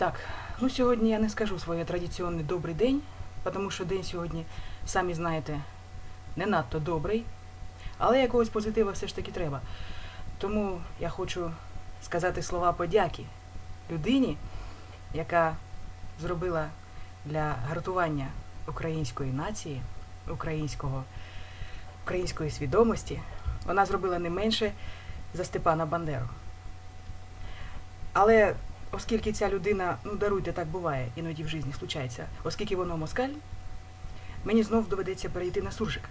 Так, ну сьогодні я не скажу своє традиційний добрий день, тому що день сьогодні, самі знаєте, не надто добрий, але якогось позитива все ж таки треба. Тому я хочу сказати слова подяки людині, яка зробила для гартування української нації, українського, української свідомості, вона зробила не менше за Степана Бандеру. Але оскільки ця людина, ну даруйте, так буває, іноді в житті случається, оскільки воно москаль, мені знов доведеться перейти на суржик,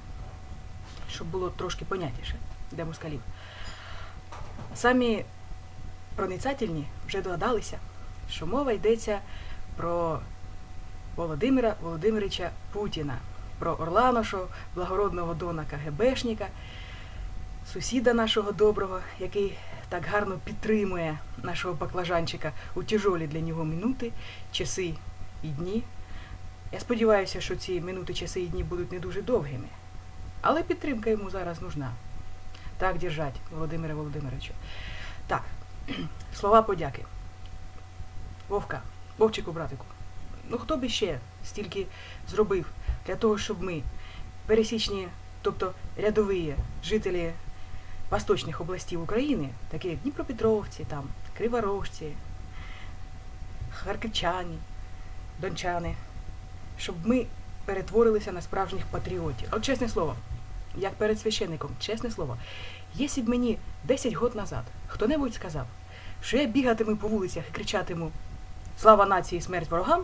щоб було трошки понятніше для москалів. Самі проницательні вже догадалися, що мова йдеться про Володимира Володимировича Путіна, про Орланошу, благородного дона КГБшника, сусіда нашого доброго, який так гарно підтримує нашого баклажанчика у тяжолі для нього минути, часи і дні. Я сподіваюся, що ці минути, часи і дні будуть не дуже довгими. Але підтримка йому зараз нужна. Так держать, Володимире Володимировичу. Так, слова подяки. Вовка, Вовчику, братику. Ну хто б ще стільки зробив для того, щоб ми, пересічні, тобто рядові жителі восточних областів України, такі як Дніпропетровці, там, Криворожці, Харківчані, Дончани, щоб ми перетворилися на справжніх патріотів. От чесне слово, як перед священником, чесне слово, якщо б мені 10 років назад хто-небудь сказав, що я бігатиму по вулицях і кричатиму Слава нації, смерть ворогам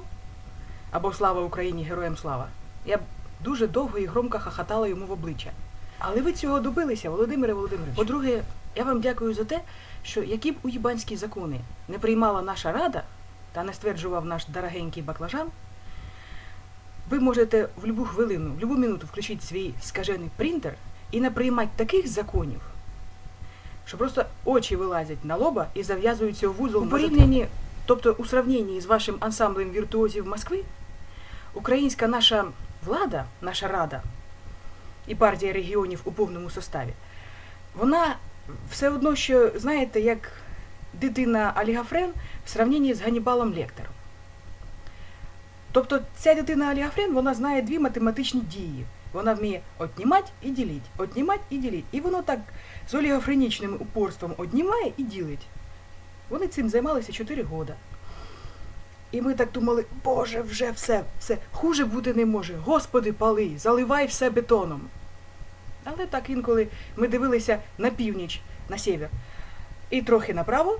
або Слава Україні, героям слава, я б дуже довго і громко хахатала йому в обличчя. Але ви цього добилися, Володимире Володимирович. По-друге, я вам дякую за те, що які б уїбанські закони не приймала наша рада та не стверджував наш дорогенький баклажан, ви можете в будь-яку хвилину, в будь-яку минуту включити свій скажений принтер і наприймати таких законів, що просто очі вилазять на лоба і зав'язуються у вузол. У порівнянні, тобто у сравненні з вашим ансамблем віртуозів Москви, українська наша влада, наша рада і партія регіонів у повному составі, вона все одно, що, знаєте, як дитина Алігафрен в сравненні з Ганнібалом Лектером. Тобто ця дитина Алігафрен, вона знає дві математичні дії. Вона вміє отнімати і ділити, отнімати і ділити. І воно так з олігофренічним упорством однімає і ділить. Вони цим займалися 4 роки. І ми так думали, Боже, вже все, все, хуже бути не може. Господи, пали, заливай все бетоном. Але так інколи ми дивилися на північ, на север, і трохи направо,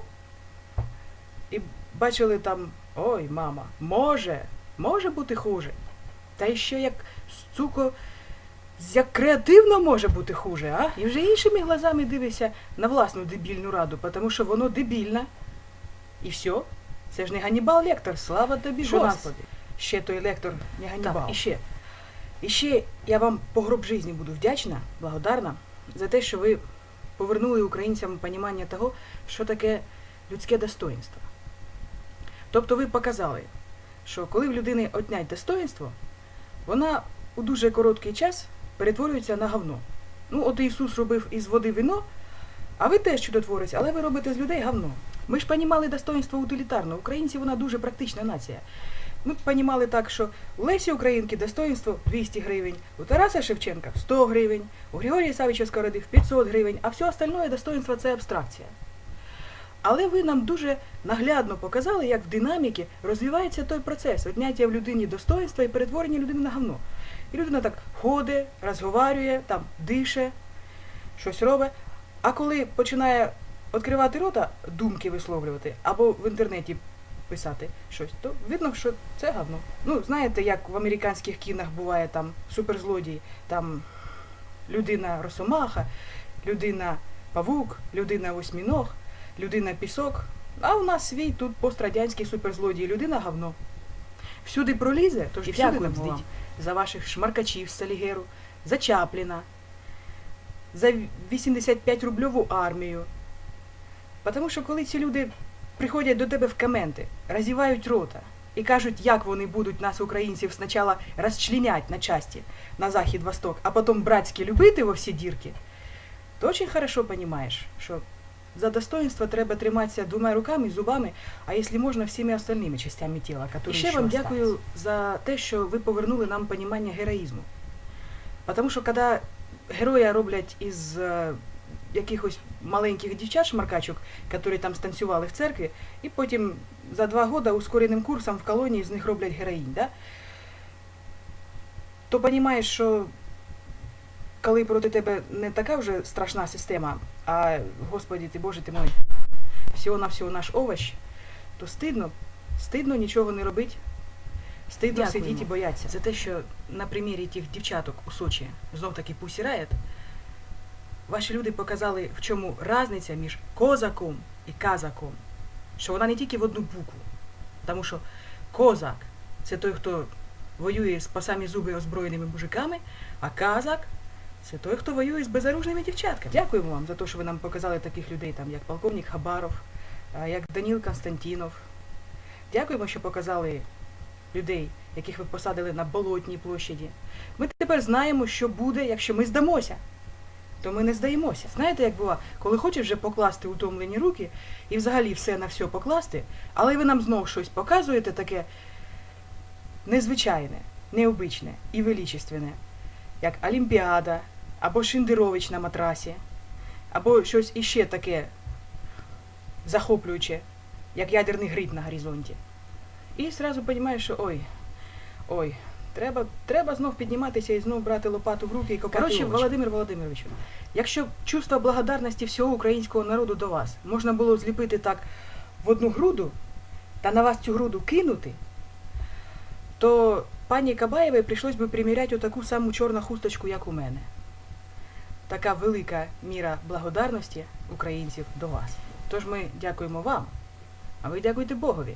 і бачили там, ой, мама, може, може бути хуже. Та ще як суко, як креативно може бути хуже, а? І вже іншими глазами дивишся на власну дебільну раду, тому що воно дебільне. І все. Це ж не Ганнібал Лектор, слава тобі? Господи. Ще той лектор не Ганнібал. Так, і ще. І ще я вам по гроб житті буду вдячна, благодарна за те, що ви повернули українцям понімання того, що таке людське достоинство. Тобто ви показали, що коли в людини отнять достоинство, вона у дуже короткий час перетворюється на говно. Ну, от Ісус робив із води вино, а ви теж чудотворець, але ви робите з людей говно. Ми ж понімали достоинство утилітарно. Українці вона дуже практична нація. Ми понімали так, що у Лесі Українки достоинство 200 гривень, у Тараса Шевченка 100 гривень, у Григорія Савича Скородих 500 гривень, а все остальное достоинство це абстракція. Але ви нам дуже наглядно показали, як в динаміки розвивається той процес одняття в людині достоинства і перетворення людини на говно. І людина так ходить, розговорює, там дише, щось робить. А коли починає відкривати рота, думки висловлювати, або в інтернеті писати щось, то видно, що це говно. Ну, знаєте, як в американських кінах буває там суперзлодії, там людина росомаха, людина павук, людина восьміног, людина пісок. А у нас свій тут пострадянський суперзлодій, людина говно. Всюди пролізе, тож і всюди нам за ваших шмаркачів з Салігеру, за Чапліна, за 85 рубльову армію. Тому що коли ці люди приходять до тебе в коменти, розівають рота і кажуть, як вони будуть нас, українців, спочатку розчленять на часті на захід-восток, а потім братськи любити во всі дірки, то дуже хорошо розумієш, що за достоинство треба триматися двома руками, зубами, а якщо можна, всіми остальними частями тіла, І ще вам дякую за те, що ви повернули нам понімання героїзму. Тому що коли героя роблять із е, якихось маленьких дівчат шмаркачок, які там станцювали в церкві, і потім за два роки ускореним курсом в колонії з них роблять героїнь, да? то розумієш, що коли проти тебе не така вже страшна система, а Господи ти Боже ти мой, всього на всього наш овощ, то стидно, стидно нічого не робити, стидно Дякуємо. сидіти і боятися. За те, що на примірі тих дівчаток у Сочі знов таки Pussy ваші люди показали, в чому різниця між козаком і казаком. Що вона не тільки в одну букву. Тому що козак це той, хто воює з по самі зуби озброєними мужиками, а казак це той, хто воює з безоружними дівчатками. Дякуємо вам за те, що ви нам показали таких людей, там, як полковник Хабаров, як Даніл Константінов. Дякуємо, що показали людей, яких ви посадили на болотній площаді. Ми тепер знаємо, що буде, якщо ми здамося. То ми не здаємося. Знаєте, як бува, коли хочеш вже покласти утомлені руки і взагалі все на все покласти, але ви нам знов щось показуєте таке незвичайне, необичне і величественне, як Олімпіада, або Шиндерович на матрасі, або щось іще таке захоплююче, як ядерний гриб на горизонті. І зразу розумієш, що ой, ой, треба, треба знов підніматися і знов брати лопату в руки і копати. Коротше. Володимир Володимировичу, якщо чувство благодарності всього українського народу до вас можна було зліпити так в одну груду та на вас цю груду кинути, то пані Кабаєвій прийшлось би приміряти отаку саму чорну хусточку, як у мене. Така велика міра благодарності українців до вас. Тож ми дякуємо вам, а ви дякуйте Богові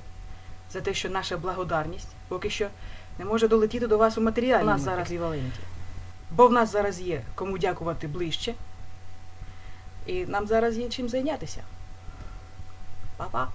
за те, що наша благодарність поки що не може долетіти до вас у матеріальному нас зараз- еквіваленті. Бо в нас зараз є кому дякувати ближче, і нам зараз є чим зайнятися. Па-па!